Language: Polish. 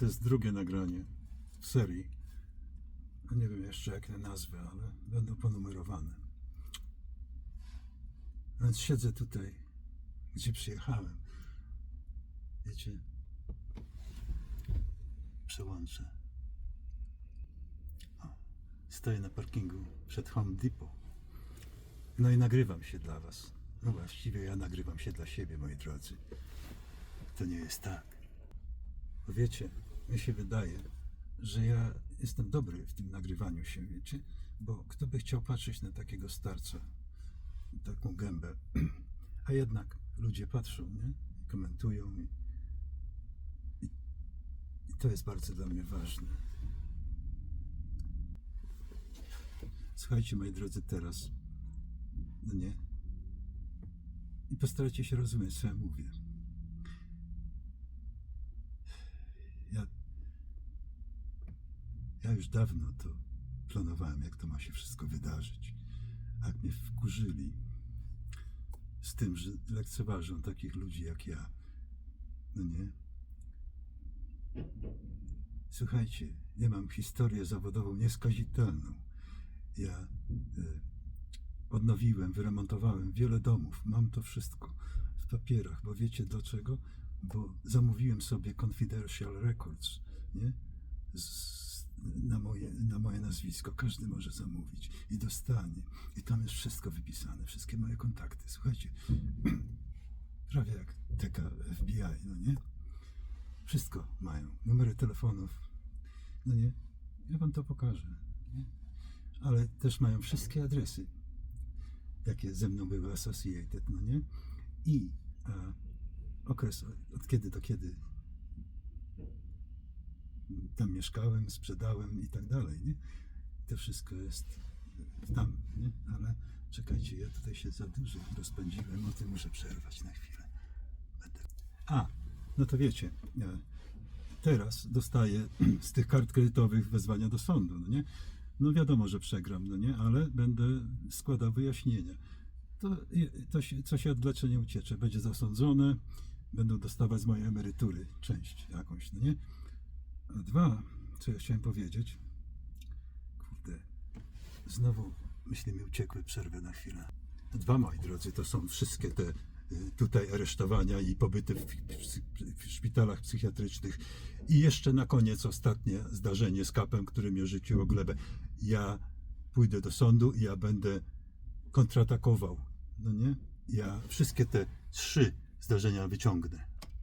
To jest drugie nagranie w serii. No Nie wiem jeszcze jak je nazwę, ale będą ponumerowane. Więc siedzę tutaj, gdzie przyjechałem. Wiecie, przełączę. O, stoję na parkingu przed Home Depot. No i nagrywam się dla Was. No właściwie ja nagrywam się dla siebie, moi drodzy. To nie jest tak. Bo wiecie, mi się wydaje, że ja jestem dobry w tym nagrywaniu się, wiecie? Bo kto by chciał patrzeć na takiego starca, taką gębę? A jednak ludzie patrzą, nie? Komentują i, i, i to jest bardzo dla mnie ważne. Słuchajcie, moi drodzy, teraz, no nie? I postarajcie się rozumieć, co ja mówię. Ja, ja już dawno to planowałem, jak to ma się wszystko wydarzyć. A Jak mnie wkurzyli z tym, że lekceważą takich ludzi jak ja. No nie? Słuchajcie, ja mam historię zawodową nieskazitelną. Ja y, odnowiłem, wyremontowałem wiele domów. Mam to wszystko w papierach, bo wiecie dlaczego? Bo zamówiłem sobie Confidential Records, nie? Z, na, moje, na moje nazwisko. Każdy może zamówić i dostanie. I tam jest wszystko wypisane, wszystkie moje kontakty. Słuchajcie, prawie jak teka FBI, no nie? Wszystko mają. Numery telefonów, no nie? Ja wam to pokażę. Nie? Ale też mają wszystkie adresy jakie ze mną były associated, no nie? I e, okres od kiedy do kiedy tam mieszkałem, sprzedałem i tak dalej, nie? To wszystko jest tam, nie? Ale czekajcie, ja tutaj się za dużo rozpędziłem, o tym muszę przerwać na chwilę. A, no to wiecie, e, teraz dostaję z tych kart kredytowych wezwania do sądu, no nie? No wiadomo, że przegram, no nie? Ale będę składał wyjaśnienia. To, to się, co się odwlecze, nie uciecze. Będzie zasądzone, będą dostawać z mojej emerytury część jakąś, no nie? Dwa, co ja chciałem powiedzieć, kurde, znowu myśli mi uciekły, przerwę na chwilę. Dwa, moi drodzy, to są wszystkie te y, tutaj aresztowania i pobyty w, w, w szpitalach psychiatrycznych. I jeszcze na koniec ostatnie zdarzenie z kapem, który mnie rzucił o glebę. Ja pójdę do sądu i ja będę kontratakował. No nie? Ja wszystkie te trzy zdarzenia wyciągnę.